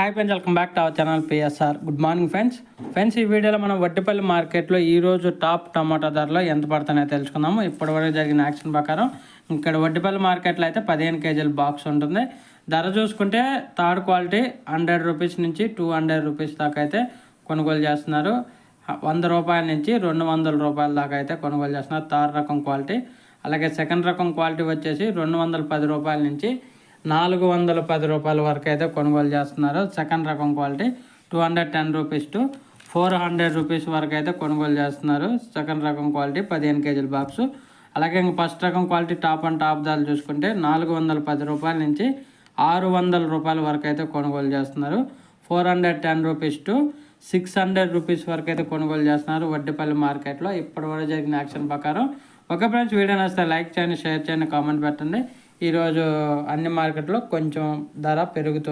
Hi friends welcome back to our channel PSR good morning friends friends ఈ వీడియోలో మనం వడ్డిపల్లి మార్కెట్లో ఈరోజు టాప్ టమాటా ధరలో ఎంత పడుతున్నాయో తెలుసుకుందాము. ఇప్పటివరకు జరిగిన యాక్షన్ ప్రకారం ఇక్కడ వడ్డిపల్లి మార్కెట్లో అయితే పదిహేను కేజీల బాక్స్ ఉంటుంది. ధర చూసుకుంటే థర్డ్ క్వాలిటీ హండ్రెడ్ రూపీస్ నుంచి టూ హండ్రెడ్ రూపీస్ దాకా అయితే కొనుగోలు చేస్తున్నారు. వంద రూపాయల నుంచి రెండు వందల రూపాయల దాకా అయితే కొనుగోలు చేస్తున్నారు. థర్డ్ రకం క్వాలిటీ. అలాగే సెకండ్ రకం క్వాలిటీ వచ్చేసి రెండు వందల పది రూపాయల నుంచి నాలుగు వందల పది రూపాయల వరకు అయితే కొనుగోలు చేస్తున్నారు. సెకండ్ రకం quality two hundred ten rupees to four hundred rupees వరకు అయితే కొనుగోలు చేస్తున్నారు. సెకండ్ రకం క్వాలిటీ పదిహేను కేజీల బాక్స్. అలాగే ఇంక ఫస్ట్ రకం క్వాలిటీ టాప్ అండ్ టాప్ ధరలు చూసుకుంటే నాలుగు వందల పది రూపాయల నుంచి ఆరు వందల రూపాయల వరకు అయితే కొనుగోలు చేస్తున్నారు. Four hundred ten rupees to six hundred rupees వరకు అయితే కొనుగోలు చేస్తున్నారు వడ్డీపల్లి మార్కెట్లో. ఇప్పటివరకు జరిగిన యాక్షన్ ప్రకారం. ఒక ఫ్రెండ్స్ వీడియో నచ్చితే లైక్ చేయండి షేర్ చేయండి కామెంట్ పెట్టండి. ఈరోజు అన్ని మార్కెట్లో కొంచెం ధర పెరుగుతుంది